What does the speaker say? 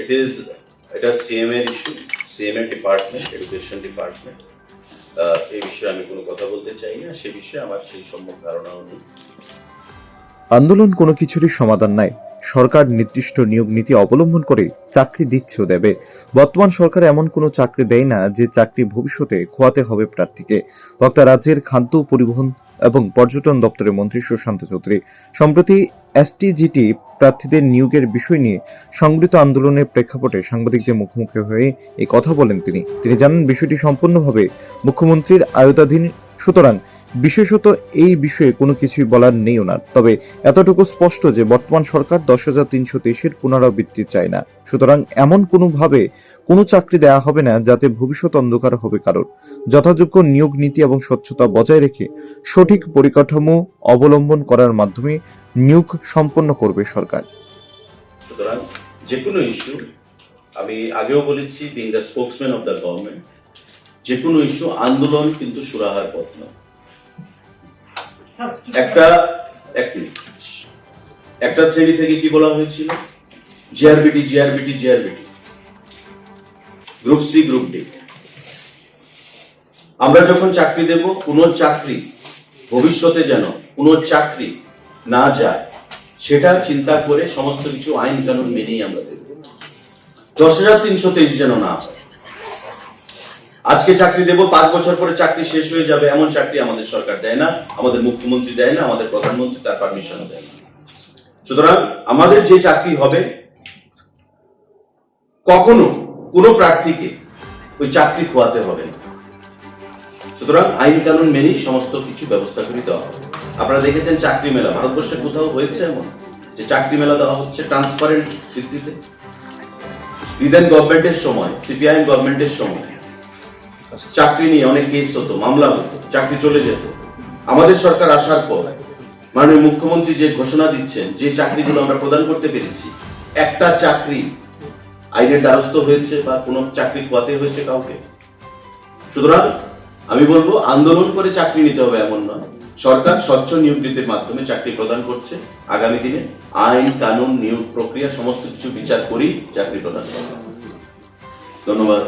ইট is এটা CM এর issue CM এর ডিপার্টমেন্ট এডুকেশন ডিপার্টমেন্ট এই বিষয়ে আমি কোনো কথা বলতে চাই না, সে বিষয়ে আমার সেই ধারণাও নেই। আন্দোলন কোনো কিছুরই সমাধান নাই। সরকার নির্দিষ্ট নিয়োগ নীতি অবলম্বন করে চাকরি দিচ্ছেও দেবে। বর্তমান সরকার এমন কোনো চাকরি দেয় না যে চাকরি ভবিষ্যতে খোয়াতে হবে প্রার্থীকে। বক্তা রাজ্যের খাদ্য পরিবহন এবং পর্যটন দপ্তরের মন্ত্রী সুশান্ত চৌধুরী। সম্প্রতি এসটিজিটি প্রার্থীদের নিয়োগের বিষয় নিয়ে সংগঠিত আন্দোলনের প্রেক্ষাপটে সাংবাদিকদের মুখোমুখি হয়ে এই কথা বলেন তিনি। তিনি জানান, বিষয়টি সম্পূর্ণভাবে মুখ্যমন্ত্রীর আয়তাধীন সুতরাং বিশেষত এই বিষয়ে কোনো কিছুই বলার নেই ওনার। তবে এতটুকু স্পষ্ট যে বর্তমান সরকার দশ হাজার তিনশো তেইশের পুনরাবৃত্তি চায় না। সুতরাং এমন কোনোভাবে কোনো চাকরি দেয়া হবে না, যাতে ভবিষ্যৎ অন্ধকার হবে কারোর। যথাযোগ্য নিয়োগ নীতি এবং স্বচ্ছতা বজায় রেখে সঠিক পরিকাঠামো অবলম্বন করার মাধ্যমে নিয়োগ সম্পন্ন করবে সরকার। সুতরাং যে কোনো ইস্যু, আমি আগেও বলেছি the spokesman of the government যে কোনো ইস্যু আন্দোলন কিন্তু সুরাহার পথ নয়। একটা। একটা শ্রেণি থেকে কি বলা হয়েছিল? GRBT GRBT GRBT group C group D আমরা যখন চাকরি দেব কোনো চাকরি ভবিষ্যতে যেন কোনো চাকরি না যায় সেটা চিন্তা করে সমস্ত কিছু আইন কানুন মেনেই আমরা দেব। দশ হাজার তিনশো তেইশ যেন না হয়। আজকে চাকরি দেব, পাঁচ বছর পরে চাকরি শেষ হয়ে যাবে, এমন চাকরি আমাদের সরকার দেয় না, আমাদের মুখ্যমন্ত্রী দেয় না, আমাদের প্রধানমন্ত্রী তার পারমিশন দেয় না। সুতরাং আমাদের যে চাকরি হবে, কখনো কোনো প্রার্থীকে ওই চাকরি খোয়াতে হবে না। সুতরাং আইন কানুন মেনেই সমস্ত কিছু ব্যবস্থা করে দেওয়া হবে। আপনারা দেখেছেন চাকরি মেলা, ভারতবর্ষে কোথাও হয়েছে এমন? যে চাকরি মেলা দেওয়া হচ্ছে ট্রান্সপারেন্ট ভিত্তিতে? বিদেন গভর্নমেন্টের সময় সিপিআইএম গভর্নমেন্টের সময় চাকরি নিয়ে অনেক কেস হতো, মামলা হতো, চাকরি চলে যেত। আমাদের সরকার আসার পর মাননীয় মুখ্যমন্ত্রী যে ঘোষণা দিচ্ছেন, যে চাকরিগুলো আমরা প্রদান করতে পেরেছি, একটা চাকরি আইনের দ্বারস্থ হয়েছে বা কোনো চাকরি খোয়াতে হয়েছে কাউকে? সুতরাং আমি বলব, আন্দোলন করে চাকরি নিতে হবে এমন নয়। সরকার স্বচ্ছ নিয়োগ নীতির মাধ্যমে চাকরি প্রদান করছে। আগামী দিনে আইন, কানুন, নিয়োগ প্রক্রিয়া, সমস্ত কিছু বিচার করেই চাকরি প্রদান করবে। ধন্যবাদ।